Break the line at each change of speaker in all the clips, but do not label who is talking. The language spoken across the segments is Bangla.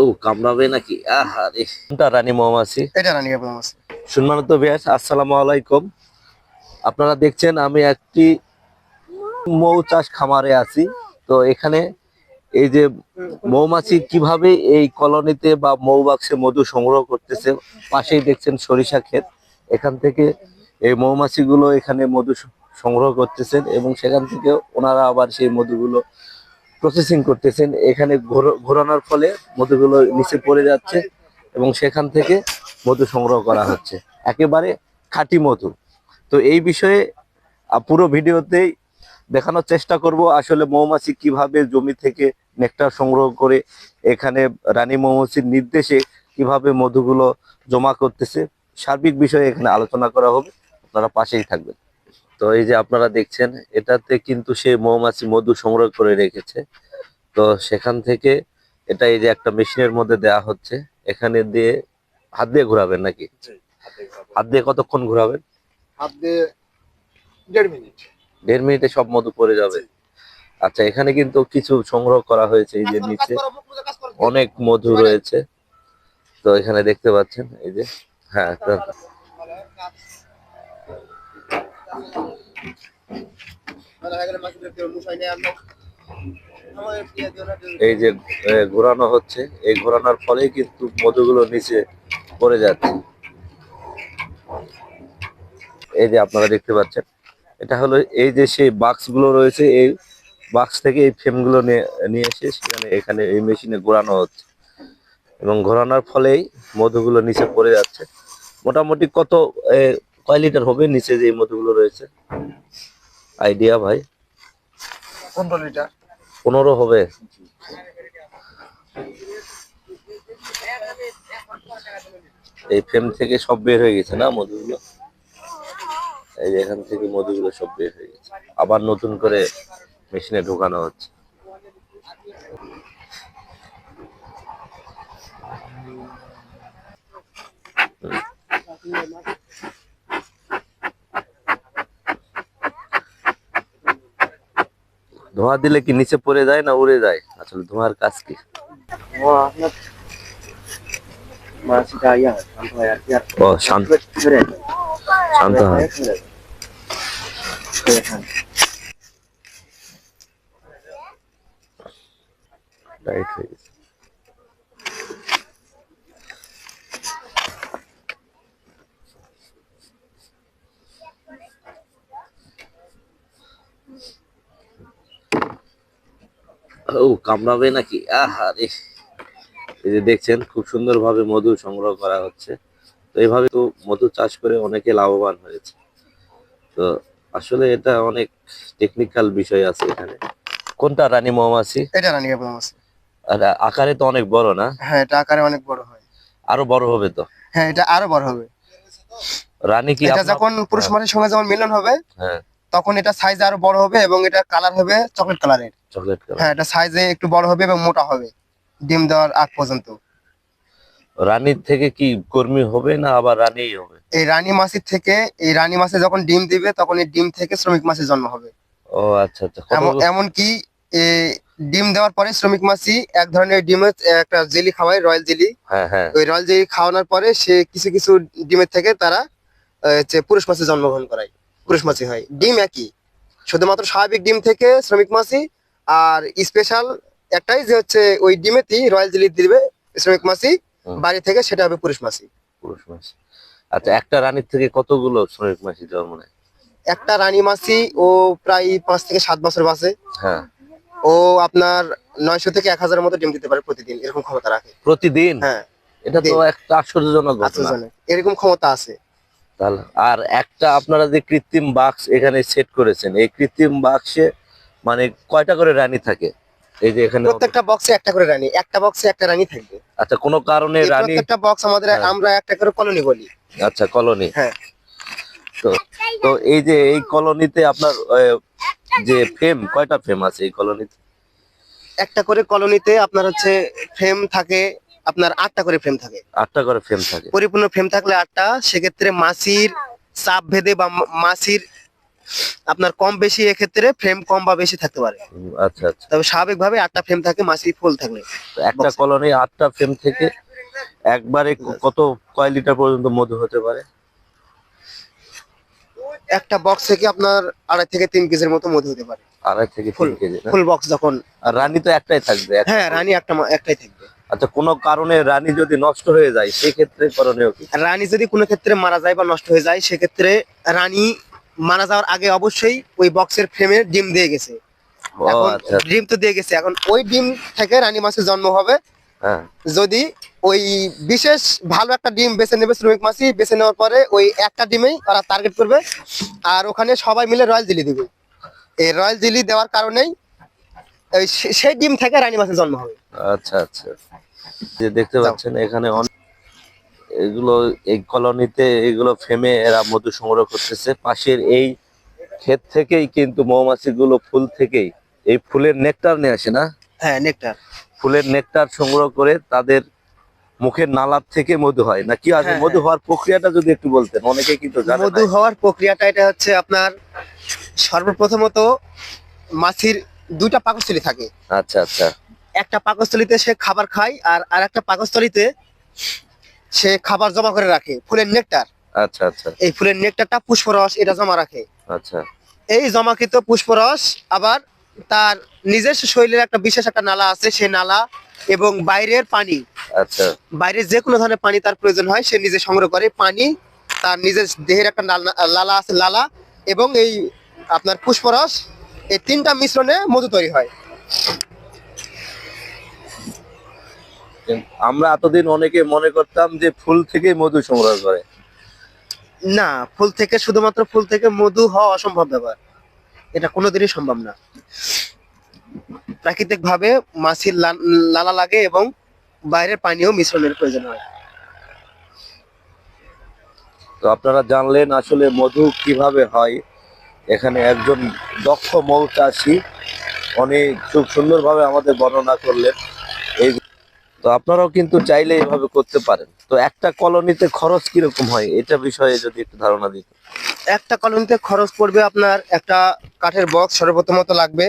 ও কামড়াবে নাকি? আহারে। রানী মৌমাছি?
এটা রানী আছে
সম্মানিত ব্যাস আসসালামু আলাইকুম। আপনারা দেখছেন আমি একটি মৌ চাষ খামারে আছি। তো এখানে এই যে মৌমাছি কীভাবে এই কলোনিতে বা মৌবাক্সে মধু সংগ্রহ করতেছে পাশেই দেখছেন সরিষা ক্ষেত। এখান থেকে এই মৌমাছিগুলো এখানে মধু সংগ্রহ করতেছেন এবং সেখান থেকে ওনারা আবার সেই মধুগুলো প্রসেসিং করতেছেন, এখানে ঘোর- ঘোরানোর ফলে মধুগুলো নিচে পড়ে যাচ্ছে এবং সেখান থেকে মধু সংগ্রহ করা হচ্ছে। একেবারে খাঁটি মধু। তো এই বিষয়ে পুরো ভিডিওতেই দেখানোর চেষ্টা করব আসলে মৌমাছি কীভাবে জমি থেকে নেকটার সংগ্রহ করে এখানে রানী মৌমাছির নির্দেশে কীভাবে মধুগুলো জমা করতেছে। সার্বিক বিষয়ে এখানে আলোচনা করা হবে। আপনারা পাশেই থাকবেন। তো এই যে আপনারা দেখছেন এটাতে কিন্তু সে মৌমাছি মধু সংগ্রহ করে রেখেছে। তো সেখান থেকে এটা এই যে একটা মেশিনের মধ্যে দেয়া হচ্ছে এখানে দিয়ে হাত দিয়ে ঘোরাবেন নাকি? হাত দিয়ে কতক্ষণ ঘোরাবেন?
হাত দিয়ে দেড় মিনিট।
দেড় মিনিটে সব মধু পড়ে যাবে। আচ্ছা এখানে কিন্তু কিছু সংগ্রহ করা হয়েছে এই যে নিচে। অনেক মধু রয়েছে। তো এখানে দেখতে পাচ্ছেন এই যে হ্যাঁ এই যে ঘোরানো হচ্ছে, এই ঘোরানোর ফলেই কিন্তু মধুগুলো নিচে পড়ে যাচ্ছে। এই যে আপনারা দেখতে পাচ্ছেন, এটা হলো এই যে সেই বাক্সগুলো রয়েছে, এই বাক্স থেকে এই ফ্রেমগুলো নিয়ে এসে সেখানে, এখানে এই মেশিনে ঘোরানো হচ্ছে। এবং ঘোরানোর ফলেই মধুগুলো নিচে পড়ে যাচ্ছে। মোটামুটি কত কয় লিটার হবে? নিচে যে মধুগুলো রয়েছে। আইডিয়া ভাই।
পনেরো লিটার।
পনেরো হবে। এই ফ্রেম থেকে সব বের হয়ে গেছে না মধুগুলো? এই যে এখান থেকে মধুগুলো সব বের হয়ে গেছে। আবার নতুন করে মেশিনে ঢোকানো হচ্ছে। ধোঁয়া দিলে কি নিচে পড়ে যায় না উড়ে যায়? আসলে ধোঁয়ার কাজ কি? শান্ত। হয়। রাইট হয়ে গেছে। কামড়াবে নাকি? আহারে। এই যে দেখছেন খুব সুন্দরভাবে মধু সংগ্রহ করা হচ্ছে। তো এইভাবে তো মধু চাষ করে অনেকে লাভবান হয়েছে। তো আসলে এটা অনেক টেকনিক্যাল বিষয় আছে এখানে। কোনটা রানী মৌমাছি?
এটা রানী আছে
আর আকারে তো অনেক বড় না?
হ্যাঁ এটা আকারে অনেক বড় হয়।
আরও বড় হবে তো?
হ্যাঁ এটা আরও বড় হবে।
রানী কি
এটা যখন পুরুষ মাছের সঙ্গে যখন মিলন হবে
হ্যাঁ।
তখন এটা সাইজ আরও বড় হবে এবং এটা কালার হবে চকলেট কালারের
চকলেট কালার
হ্যাঁ এটা সাইজে একটু বড় হবে এবং মোটা হবে ডিম দেওয়ার আগ পর্যন্ত।
রানীর থেকে কি কর্মী হবে না আবার রানীই হবে?
এই রানী মাছির থেকে এই রানী মাছে যখন ডিম দিবে তখন এই ডিম থেকে শ্রমিক মাছের জন্ম হবে।
ও আচ্ছা আচ্ছা।
এমন এমনকি ডিম দেওয়ার পরে শ্রমিক মাছি এক ধরনের ডিমের একটা জেলি খাওয়ায় রয়্যাল জেলি।
হ্যাঁ হ্যাঁ।
ওই রয়্যাল জেলি খাওয়ানোর পরে সে কিছু কিছু ডিমের থেকে তারা হচ্ছে পুরুষ মাছে জন্মগ্রহণ করায়। পুরুষ মাছি হয়। ডিম একই। শুধুমাত্র স্বাভাবিক ডিম থেকে শ্রমিক মাছি আর স্পেশাল একটাই যে হচ্ছে ওই ডিমেতেই রয়্যাল জেলি দিবে শ্রমিক মাছি বাড়ি থেকে সেটা হবে পুরুষ মাছি
পুরুষ মাছ আচ্ছা একটা রানীর থেকে কতগুলো শ্রমিক মাসি জন্ম নেয়?
একটা রানী মাছি ও প্রায় পাঁচ থেকে সাত বছর বাঁচে
হ্যাঁ।
ও আপনার নয়শো থেকে এক হাজারের মতো ডিম দিতে পারে প্রতিদিন এরকম ক্ষমতা রাখে।
প্রতিদিন?
হ্যাঁ।
এটা তো একটা আশ্চর্যজনক ঘটনা।
আশ্চর্যজনক। এরকম ক্ষমতা আছে।
তাহলে আর একটা আপনারা যে কৃত্রিম বাক্স এখানে সেট করেছেন এই কৃত্রিম বাক্সে মানে কয়টা করে রানী থাকে? এই যে এখানে
প্রত্যেকটা বক্সে একটা করে রানী একটা বক্সে একটা রানী থাকবে
আচ্ছা কোনো কারণে রানী
প্রত্যেকটা বক্স আমাদের
হ্যাঁ।
আমরা একটা করে কলোনি বলি।
আচ্ছা কলোনি
হ্যাঁ।
তো তো এই যে এই কলোনিতে আপনার যে ফেম কয়টা ফেম আছে এই কলোনিতে
একটা করে কলোনিতে আপনার হচ্ছে ফ্রেম থাকে আপনার আটটা করে ফ্রেম থাকে।
আটটা করে ফেম থাকে।
পরিপূর্ণ ফ্রেম থাকলে আটটা সেক্ষেত্রে মাসির চাপ ভেদে বা মা- মাছির আপনার কম বেশি এক্ষেত্রে ফ্রেম কম বা বেশি থাকতে পারে।
আচ্ছা আচ্ছা।
তবে স্বাভাবিকভাবে আটটা ফ্রেম থাকে মাছি ফুল থাকলে।
একটা কলোনি আটটা ফ্রেম থেকে একবারে কত কয় লিটার পর্যন্ত মধু হতে পারে?
একটা বক্স থেকে আপনার আড়াই থেকে তিন কেজির মতো মধু হতে পারে।
আড়াই থেকে
ফুল
কেজি
ফুল বক্স যখন
আর রানী তো একটাই থাকবে
হ্যাঁ রানী একটা একটাই থাকবে।
আচ্ছা কোনো কারণে রানী যদি নষ্ট হয়ে যায় সেক্ষেত্রে করণীয় কি?
রানী যদি কোনো ক্ষেত্রে মারা যায় বা নষ্ট হয়ে যায় সেক্ষেত্রে রানী মারা যাওয়ার আগে অবশ্যই ওই বক্সের ফ্রেমে ডিম দিয়ে গেছে। এখন
আচ্ছা।
ডিম তো দিয়ে গেছে। এখন ওই ডিম থেকে রানী মাছের জন্ম হবে।
হ্যাঁ।
যদি ওই বিশেষ ভালো একটা ডিম বেছে নেবে শ্রমিক মাছি বেছে নেওয়ার পরে ওই একটা ডিমেই ওরা টার্গেট করবে। আর ওখানে সবাই মিলে রয়্যাল জিলি দিবে। এই রয়্যাল জিলি দেওয়ার কারণেই সেই ডিম থেকে রানী মাছের জন্ম হবে।
আচ্ছা আচ্ছা। যে দেখতে পাচ্ছেন এখানে এগুলো এই কলোনিতে এগুলো ফেমে এরা মধু সংগ্রহ করতেছে। পাশের এই ক্ষেত থেকেই কিন্তু মৌমাছিগুলো ফুল থেকেই এই ফুলের নেকটার নিয়ে আসে না?
হ্যাঁ নেকটার
ফুলের নেকটার সংগ্রহ করে তাদের মুখের নালার থেকে মধু হয়। না কি আছে
হ্যাঁ,
মধু
হ্যাঁ।
হওয়ার প্রক্রিয়াটা যদি একটু বলতেন অনেকে কিন্তু জানে
মধু হওয়ার প্রক্রিয়াটা এটা হচ্ছে আপনার সর্বপ্রথমত মাছির দুইটা পাকস্থলী থাকে।
আচ্ছা আচ্ছা।
একটা পাকস্থলীতে সে খাবার খায় আর আর একটা পাকস্থলীতে সে খাবার জমা করে রাখে ফুলের নেকটার।
আচ্ছা আচ্ছা।
এই ফুলের নেকটারটা পুষ্পরস এটা জমা রাখে।
আচ্ছা।
এই জমাকৃত পুষ্পরস আবার তার নিজস্ব শরীরের একটা বিশেষ একটা নালা আছে সেই নালা এবং বাইরের পানি।
আচ্ছা।
বাইরে যে কোনো ধরনের পানি তার প্রয়োজন হয় সে নিজে সংগ্রহ করে। পানি তার নিজের দেহের একটা লালা আছে লালা এবং এই আপনার পুষ্পরস এই তিনটা মিশ্রণে মধু তৈরি হয়।
আমরা এতদিন অনেকে মনে করতাম যে ফুল থেকেই মধু সংগ্রহ করে।
না ফুল থেকে শুধুমাত্র ফুল থেকে মধু হওয়া অসম্ভব ব্যাপার। এটা কোনোদিনই সম্ভব না। প্রাকৃতিক ভাবে মাছির লালা লাগে এবং বাইরের পানিও মিশ্রণের প্রয়োজন হয়।
তো আপনারা জানলেন আসলে মধু কীভাবে হয়। এখানে একজন দক্ষ মৌ চাষি অনেক খুব সুন্দরভাবে আমাদের বর্ণনা করলেন। তো আপনারাও কিন্তু চাইলে এভাবে করতে পারেন। তো একটা কলোনিতে খরচ কীরকম হয়? এটা বিষয়ে যদি একটু ধারণা দিত
একটা কলোনিতে খরচ পড়বে আপনার একটা কাঠের বক্স সর্বপ্রথমত লাগবে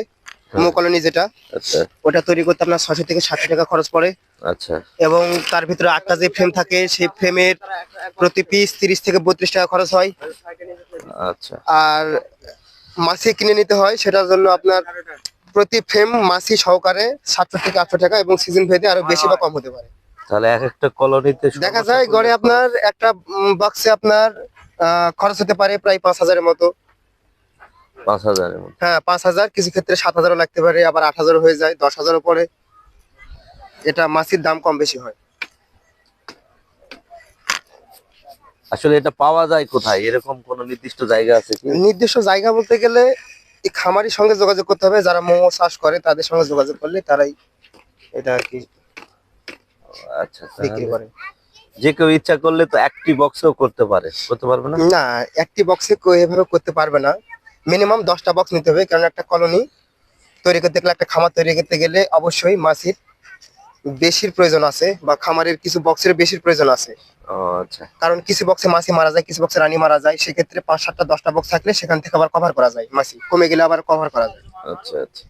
মো কলোনি যেটা।
আচ্ছা।
ওটা তৈরি করতে আপনার ছশো থেকে ষাট টাকা খরচ পড়ে।
আচ্ছা।
এবং তার ভিতরে আটটা যে ফ্রেম থাকে সেই ফ্রেমের প্রতি পিস তিরিশ থেকে বত্রিশ টাকা খরচ হয়।
আচ্ছা।
আর মাসে কিনে নিতে হয় সেটার জন্য আপনার প্রতি ফ্রেম মাছি সহকারে সাতশো থেকে আটশো টাকা এবং সিজন ভেদে আরও বেশি বা কম হতে পারে।
তাহলে এক একটা কলোনিতে
দেখা যায় গড়ে আপনার একটা বক্সে আপনার খরচ হতে পারে প্রায় পাঁচ হাজারের মতো।
পাঁচ হাজারের মতো।
হ্যাঁ পাঁচ হাজার কিছু ক্ষেত্রে সাত হাজারও লাগতে পারে আবার আট হাজারও হয়ে যায় দশ হাজারও পরে এটা মাছির দাম কম বেশি হয়।
আসলে এটা পাওয়া যায় কোথায়? এরকম কোন নির্দিষ্ট জায়গা আছে কি?
নির্দিষ্ট জায়গা বলতে গেলে এই খামারির সঙ্গে যোগাযোগ করতে হবে যারা মোমো চাষ করে তাদের সঙ্গে যোগাযোগ করলে তারাই এটা আর কি
আচ্ছা
বিক্রি করে।
যে কেউ ইচ্ছা করলে তো একটি বক্সও করতে পারে করতে পারবে না?
না একটি বক্সে এভাবে করতে পারবে না। মিনিমাম দশটা বক্স নিতে হবে কারণ একটা কলোনি তৈরি করতে গেলে একটা খামার তৈরি করতে গেলে অবশ্যই মাছির বেশির প্রয়োজন আছে বা খামারের কিছু বক্সের বেশির প্রয়োজন আছে।
আচ্ছা।
কারণ কিছু বক্সে মাছি মারা যায় কিছু বক্সে রানী মারা যায় সেক্ষেত্রে পাঁচ সাতটা দশটা বক্স থাকলে সেখান থেকে আবার কভার করা যায় মাছি। কমে গেলে আবার কভার করা যায়।
আচ্ছা আচ্ছা।